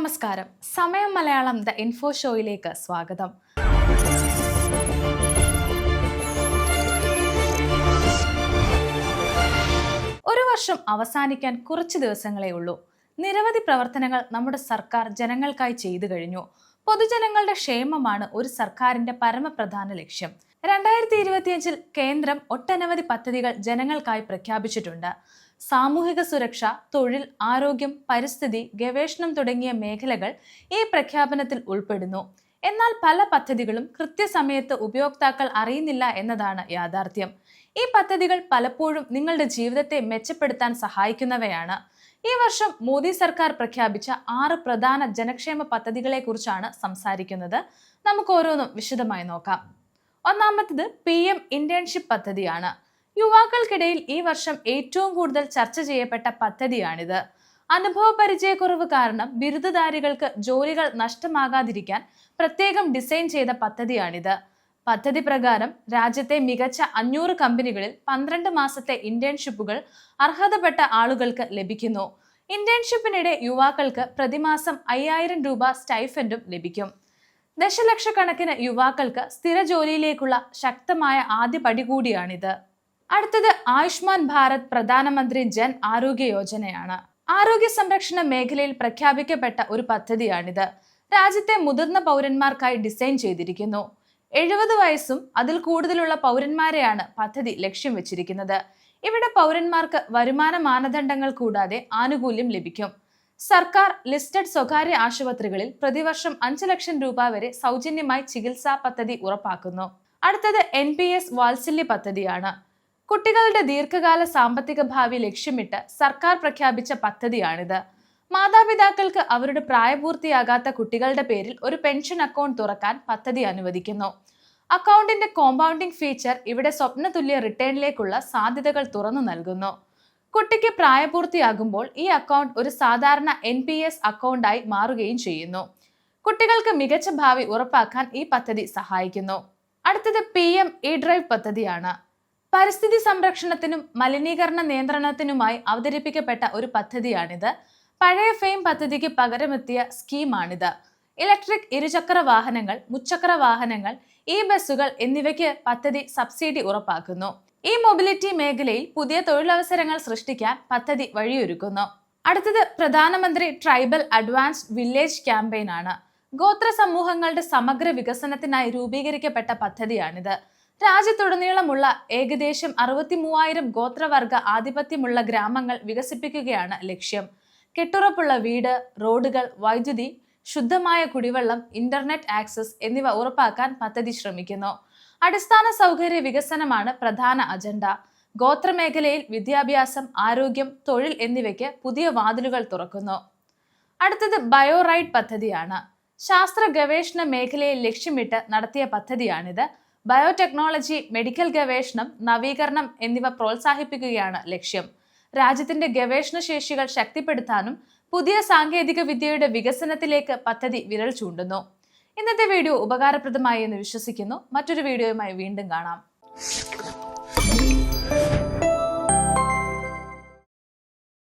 നമസ്കാരം. സമയം Malayalam the info ഷോയിലേക്ക് സ്വാഗതം. ഒരു വർഷം അവസാനിക്കാൻ കുറച്ച് ദിവസങ്ങളേ ഉള്ളൂ. നിരവധി പ്രവർത്തനങ്ങൾ നമ്മുടെ സർക്കാർ ജനങ്ങൾക്കായി ചെയ്തു കഴിഞ്ഞു. പൊതുജനങ്ങളുടെ ക്ഷേമമാണ് ഒരു സർക്കാരിന്റെ പരമപ്രധാന ലക്ഷ്യം. രണ്ടായിരത്തി ഇരുപത്തിയഞ്ചിൽ കേന്ദ്രം ഒട്ടനവധി പദ്ധതികൾ ജനങ്ങൾക്കായി പ്രഖ്യാപിച്ചിട്ടുണ്ട്. സാമൂഹിക സുരക്ഷ തൊഴിൽ ആരോഗ്യം പരിസ്ഥിതി ഗവേഷണം തുടങ്ങിയ മേഖലകൾ ഈ പ്രഖ്യാപനത്തിൽ ഉൾപ്പെടുന്നു. എന്നാൽ പല പദ്ധതികളും കൃത്യസമയത്ത് ഉപയോക്താക്കൾ അറിയുന്നില്ല എന്നതാണ് യാഥാർത്ഥ്യം. ഈ പദ്ധതികൾ പലപ്പോഴും നിങ്ങളുടെ ജീവിതത്തെ മെച്ചപ്പെടുത്താൻ സഹായിക്കുന്നവയാണ്. ഈ വർഷം മോദി സർക്കാർ പ്രഖ്യാപിച്ച ആറ് പ്രധാന ജനക്ഷേമ പദ്ധതികളെക്കുറിച്ചാണ് സംസാരിക്കുന്നത്. നമുക്ക് ഓരോന്നും വിശദമായി നോക്കാം. ഒന്നാമത്തത് പി എം ഇന്റേൺഷിപ്പ് പദ്ധതിയാണ്. യുവാക്കൾക്കിടയിൽ ഈ വർഷം ഏറ്റവും കൂടുതൽ ചർച്ച ചെയ്യപ്പെട്ട പദ്ധതിയാണിത്. അനുഭവ പരിചയക്കുറവ് കാരണം ബിരുദധാരികൾക്ക് ജോലികൾ നഷ്ടമാകാതിരിക്കാൻ പ്രത്യേകം ഡിസൈൻ ചെയ്ത പദ്ധതിയാണിത്. പദ്ധതി പ്രകാരം രാജ്യത്തെ മികച്ച അഞ്ഞൂറ് കമ്പനികളിൽ പന്ത്രണ്ട് മാസത്തെ ഇന്റേൺഷിപ്പുകൾ അർഹതപ്പെട്ട ആളുകൾക്ക് ലഭിക്കുന്നു. ഇന്റേൺഷിപ്പിനിടെ യുവാക്കൾക്ക് പ്രതിമാസം അയ്യായിരം രൂപ സ്റ്റൈഫൻഡും ലഭിക്കും. ദശലക്ഷക്കണക്കിന് യുവാക്കൾക്ക് സ്ഥിര ജോലിയിലേക്കുള്ള ശക്തമായ ആദ്യ പടി കൂടിയാണിത്. അടുത്തത് ആയുഷ്മാൻ ഭാരത് പ്രധാനമന്ത്രി ജൻ ആരോഗ്യ യോജനയാണ്. ആരോഗ്യ സംരക്ഷണ മേഖലയിൽ പ്രഖ്യാപിക്കപ്പെട്ട ഒരു പദ്ധതിയാണിത്. രാജ്യത്തെ മുതിർന്ന പൗരന്മാർക്കായി ഡിസൈൻ ചെയ്തിരിക്കുന്നു. എഴുപത് വയസ്സും അതിൽ കൂടുതലുള്ള പൗരന്മാരെയാണ് പദ്ധതി ലക്ഷ്യം വെച്ചിരിക്കുന്നത്. ഇവിടെ പൗരന്മാർക്ക് വരുമാന മാനദണ്ഡങ്ങൾ കൂടാതെ ആനുകൂല്യം ലഭിക്കും. സർക്കാർ ലിസ്റ്റഡ് സ്വകാര്യ ആശുപത്രികളിൽ പ്രതിവർഷം അഞ്ച് ലക്ഷം രൂപ വരെ സൗജന്യമായി ചികിത്സാ പദ്ധതി ഉറപ്പാക്കുന്നു. അടുത്തത് എൻ പി എസ് വാത്സല്യ പദ്ധതിയാണ്. കുട്ടികളുടെ ദീർഘകാല സാമ്പത്തിക ഭാവി ലക്ഷ്യമിട്ട് സർക്കാർ പ്രഖ്യാപിച്ച പദ്ധതിയാണിത്. മാതാപിതാക്കൾക്ക് അവരുടെ പ്രായപൂർത്തിയാകാത്ത കുട്ടികളുടെ പേരിൽ ഒരു പെൻഷൻ അക്കൗണ്ട് തുറക്കാൻ പദ്ധതി അനുവദിക്കുന്നു. അക്കൗണ്ടിന്റെ കോമ്പൗണ്ടിംഗ് ഫീച്ചർ ഇവിടെ സ്വപ്നതുല്യ റിട്ടേണിലേക്കുള്ള സാധ്യതകൾ തുറന്നു നൽകുന്നു. കുട്ടിക്ക് പ്രായപൂർത്തിയാകുമ്പോൾ ഈ അക്കൗണ്ട് ഒരു സാധാരണ എൻ പി എസ് അക്കൗണ്ടായി മാറുകയും ചെയ്യുന്നു. കുട്ടികൾക്ക് മികച്ച ഭാവി ഉറപ്പാക്കാൻ ഈ പദ്ധതി സഹായിക്കുന്നു. അടുത്തത് പി എം ഇ ഡ്രൈവ് പദ്ധതിയാണ്. പരിസ്ഥിതി സംരക്ഷണത്തിനും മലിനീകരണ നിയന്ത്രണത്തിനുമായി അവതരിപ്പിക്കപ്പെട്ട ഒരു പദ്ധതിയാണിത്. പഴയ ഫെയിം പദ്ധതിക്ക് പകരമെത്തിയ സ്കീമാണിത്. ഇലക്ട്രിക് ഇരുചക്ര വാഹനങ്ങൾ മുച്ചക്ര വാഹനങ്ങൾ ഇ ബസ്സുകൾ എന്നിവയ്ക്ക് പദ്ധതി സബ്സിഡി ഉറപ്പാക്കുന്നു. ഈ മൊബിലിറ്റി മേഖലയിൽ പുതിയ തൊഴിലവസരങ്ങൾ സൃഷ്ടിക്കാൻ പദ്ധതി വഴിയൊരുക്കുന്നു. അടുത്തത് പ്രധാനമന്ത്രി ട്രൈബൽ അഡ്വാൻസ്ഡ് വില്ലേജ് ക്യാമ്പയിൻ ആണ് ഗോത്ര സമൂഹങ്ങളുടെ സമഗ്ര വികസനത്തിനായി രൂപീകരിക്കപ്പെട്ട പദ്ധതിയാണിത്. രാജ്യത്തുടനീളമുള്ള ഏകദേശം അറുപത്തി മൂവായിരം ഗോത്രവർഗ ആധിപത്യമുള്ള ഗ്രാമങ്ങൾ വികസിപ്പിക്കുകയാണ് ലക്ഷ്യം. കെട്ടുറപ്പുള്ള വീട് റോഡുകൾ വൈദ്യുതി ശുദ്ധമായ കുടിവെള്ളം ഇന്റർനെറ്റ് ആക്സസ് എന്നിവ ഉറപ്പാക്കാൻ പദ്ധതി ശ്രമിക്കുന്നു. അടിസ്ഥാന സൗകര്യ വികസനമാണ് പ്രധാന അജണ്ട. ഗോത്രമേഖലയിൽ വിദ്യാഭ്യാസം ആരോഗ്യം തൊഴിൽ എന്നിവയ്ക്ക് പുതിയ വാതിലുകൾ തുറക്കുന്നു. അടുത്തത് ബയോറൈഡ് പദ്ധതിയാണ്. ശാസ്ത്ര ഗവേഷണ മേഖലയെ ലക്ഷ്യമിട്ട് നടത്തിയ പദ്ധതിയാണിത്. ബയോടെക്നോളജി മെഡിക്കൽ ഗവേഷണം നവീകരണം എന്നിവ പ്രോത്സാഹിപ്പിക്കുകയാണ് ലക്ഷ്യം. രാജ്യത്തിന്റെ ഗവേഷണ ശേഷികൾ ശക്തിപ്പെടുത്താനും പുതിയ സാങ്കേതിക വിദ്യയുടെ വികസനത്തിലേക്ക് പദ്ധതി വിരൽ ചൂണ്ടുന്നു. ഇന്നത്തെ വീഡിയോ ഉപകാരപ്രദമായി എന്ന് വിശ്വസിക്കുന്നു. മറ്റൊരു വീഡിയോയുമായി വീണ്ടും കാണാം.